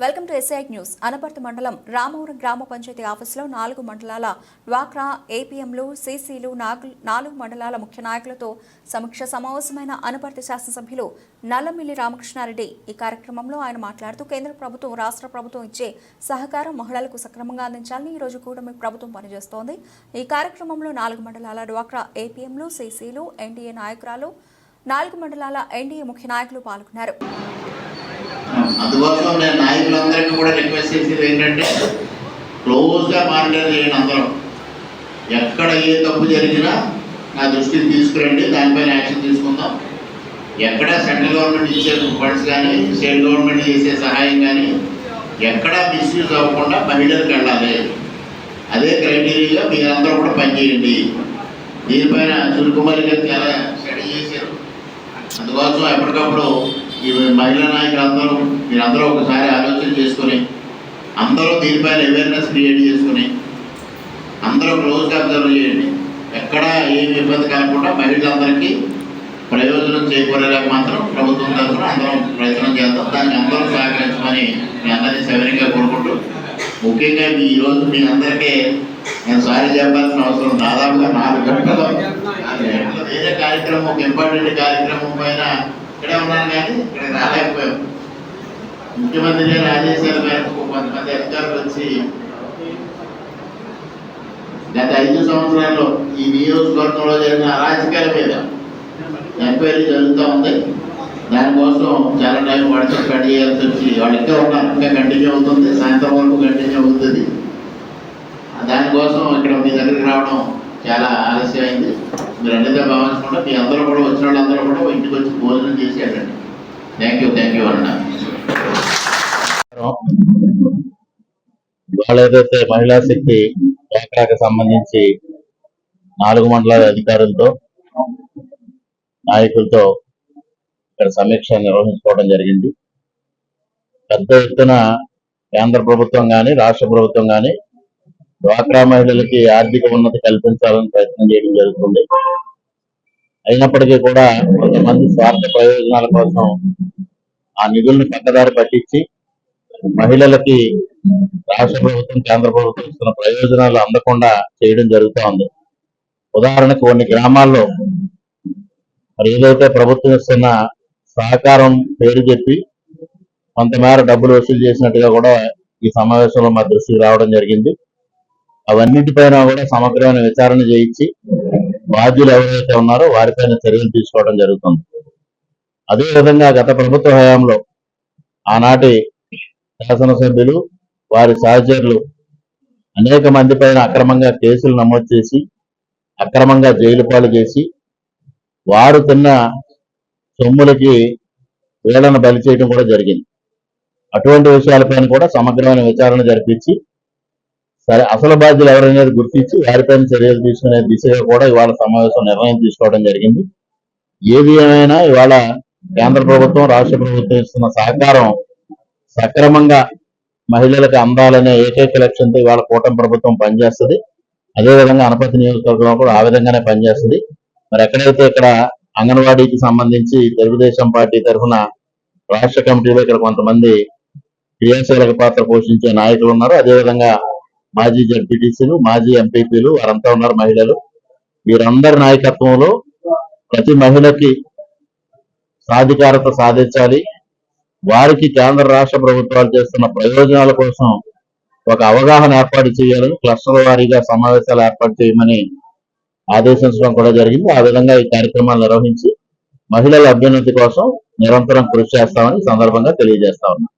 Welcome to SI news Anaparthi మండలం రామవరం గ్రామ పంచాయతీ ఆఫీసులో నాలుగు మండలాల డ్వాక్రా ఏపీఎంలు సీసీలు నాగు- నాలుగు మండలాల ముఖ్య నాయకులతో సమీక్ష సమావేశమైన అనపర్తి శాసనసభ్యులు నల్లమిల్లి రామకృష్ణారెడ్డి. ఈ కార్యక్రమంలో ఆయన మాట్లాడుతూ కేంద్ర ప్రభుత్వం రాష్ట్ర ప్రభుత్వం ఇచ్చే సహకారం మహిళలకు సక్రమంగా అందించాలని ఈ రోజు కూడా మీ ప్రభుత్వం పనిచేస్తోంది. ఈ కార్యక్రమంలో నాలుగు మండలాల డ్వాక్రా ఏపీఎంలు సీసీలు ఎన్డీఏ నాయకురాలు నాలుగు మండలాల ఎన్డీఏ ముఖ్య నాయకులు పాల్గొన్నారు. అందుకోసం నేను నాయకులందరికీ కూడా రిక్వెస్ట్ చేసేది ఏంటంటే క్లోజ్గా మానిటర్ చేయండి అందరం. ఎక్కడ ఏ తప్పు జరిగినా నా దృష్టికి తీసుకురండి దానిపైన యాక్షన్ తీసుకుందాం. ఎక్కడ సెంట్రల్ గవర్నమెంట్ ఇచ్చే ఫండ్స్ కానీ స్టేట్ గవర్నమెంట్ చేసే సహాయం కానీ ఎక్కడ మిస్యూజ్ అవ్వకుండా మహిళలకు వెళ్ళాలి. అదే క్రైటీరియాగా మీరందరూ కూడా పనిచేయండి. దీనిపైన సురుకుమారి గారు చాలా స్టడీ చేశారు. అందుకోసం ఎప్పటికప్పుడు ఈ మహిళా నాయకులందరూ మీరందరూ ఒకసారి ఆలోచన చేసుకుని అందరూ దీనిపైన అవేర్నెస్ క్రియేట్ చేసుకుని అందరూ క్లోజ్గా అబ్జర్వ్ చేయండి. ఎక్కడ ఏమి ఇబ్బంది కాకుండా మహిళలందరికీ ప్రయోజనం చేకూరేలాగా మాత్రం ప్రభుత్వం తరఫున అందరం ప్రయత్నం చేద్దాం. దానికి అందరూ సహకరించమని మీ అందరినీ సవినీయంగా కోరుకుంటూ ముఖ్యంగా మీ ఈరోజు మీ అందరికీ నేను సారీ చెప్పాల్సిన అవసరం దాదాపుగా నాలుగు గంటలు నాలుగు గంటలు వేరే కార్యక్రమం ఒక ఇంపార్టెంట్ కార్యక్రమం పైన ఇక్కడే ఉన్నాను కానీ ఇక్కడ రాలేకపోయాం ముఖ్యమంత్రి గారి ఆదేశాల మేరకు కొంతమంది అధికారులు వచ్చి గత ఐదు సంవత్సరాల్లో ఈ నియోజకవర్గంలో జరిగిన అరాచకాల మీద ఎంక్వైరీ జరుగుతూ ఉంది. దానికోసం చాలా టైం పడితే స్పెండ్ చేయాల్సి వచ్చి వాళ్ళు ఇంకా ఉన్నారు. ఇంకా కంటిన్యూ అవుతుంది. సాయంత్రం వరకు కంటిన్యూ అవుతుంది. దానికోసం ఇక్కడ మీ దగ్గరికి రావడం చాలా ఆలస్యం అయింది మీరు అన్నిదే భావించకుండా మీ అందరూ కూడా వచ్చిన వాళ్ళందరూ కూడా ఇంటికి వచ్చి భోజనం చేసి వెళ్ళండి థ్యాంక్ యూ థ్యాంక్ యూ అన్న ఇవాళ ఏదైతే మహిళా శక్తి డ్వాక్రాకి సంబంధించి నాలుగు మండలాల అధికారులతో నాయకులతో ఇక్కడ సమీక్ష నిర్వహించుకోవడం జరిగింది. పెద్ద ఎత్తున కేంద్ర ప్రభుత్వం కానీ రాష్ట్ర ప్రభుత్వం కానీ డ్వాక్రా మహిళలకి ఆర్థిక ఉన్నతి కల్పించాలని ప్రయత్నం చేయడం జరుగుతుంది. అయినప్పటికీ కూడా కొంతమంది స్వార్థ ప్రయోజనాల కోసం ఆ నిధులను పక్కదారి పట్టించి మహిళలకి రాష్ట్ర ప్రభుత్వం కేంద్ర ప్రభుత్వం ఇస్తున్న ప్రయోజనాలు అందకుండా చేయడం జరుగుతూ ఉంది. ఉదాహరణకు కొన్ని గ్రామాల్లో మరి ఏదైతే ప్రభుత్వం ఇస్తున్న సహకారం పేరు చెప్పి కొంతమేర డబ్బులు వసూలు చేసినట్టుగా కూడా ఈ సమావేశంలో మా దృష్టికి రావడం జరిగింది. అవన్నిటిపైన కూడా సమగ్రమైన విచారణ చేయించి బాధ్యులు ఎవరైతే ఉన్నారో వారిపైన చర్యలు తీసుకోవడం జరుగుతుంది. అదేవిధంగా గత ప్రభుత్వ హయాంలో ఆనాటి శాసనసభ్యులు వారి సహచరులు అనేక మంది పైన అక్రమంగా కేసులు నమోదు చేసి అక్రమంగా జైలు పాలు చేసి వారు తిన్న సొమ్ములకి వీళ్ళను బలి చేయడం కూడా జరిగింది. అటువంటి విషయాలపైన కూడా సమగ్రమైన విచారణ జరిపించి సరే అసలు బాధ్యులు ఎవరనేది గుర్తించి వారిపైన చర్యలు తీసుకునే దిశగా కూడా ఇవాళ సమావేశం నిర్ణయం తీసుకోవడం జరిగింది. ఏది ఏమైనా ఇవాళ కేంద్ర ప్రభుత్వం రాష్ట్ర ప్రభుత్వం ఇస్తున్న సహకారం సక్రమంగా మహిళలకు అందాలనే ఏకైక లక్ష్యంతో ఇవాళ కూటమి ప్రభుత్వం పనిచేస్తుంది. అదేవిధంగా అనపతి నియోజకవర్గంలో కూడా ఆ విధంగానే పనిచేస్తుంది. మరి ఎక్కడైతే ఇక్కడ అంగన్వాడీకి సంబంధించి తెలుగుదేశం పార్టీ తరఫున రాష్ట్ర కమిటీలో ఇక్కడ కొంతమంది క్రియాశీలక పాత్ర పోషించే నాయకులు ఉన్నారు అదేవిధంగా మాజీ జడ్పీటీసీలు మాజీ ఎంపీపీలు వారంతా ఉన్నారు మహిళలు. వీరందరి నాయకత్వంలో ప్రతి మహిళకి సాధికారత సాధించాలి. వారికి కేంద్ర రాష్ట్ర ప్రభుత్వాలు చేస్తున్న ప్రయోజనాల కోసం ఒక అవగాహన ఏర్పాటు చేయాలని క్లస్టర్ వారీగా సమావేశాలు ఏర్పాటు చేయమని ఆదేశించడం కూడా జరిగింది. ఆ విధంగా ఈ కార్యక్రమాలు నిర్వహించి మహిళల అభ్యున్నతి కోసం నిరంతరం కృషి చేస్తామని సందర్భంగా తెలియజేస్తా ఉన్నాం.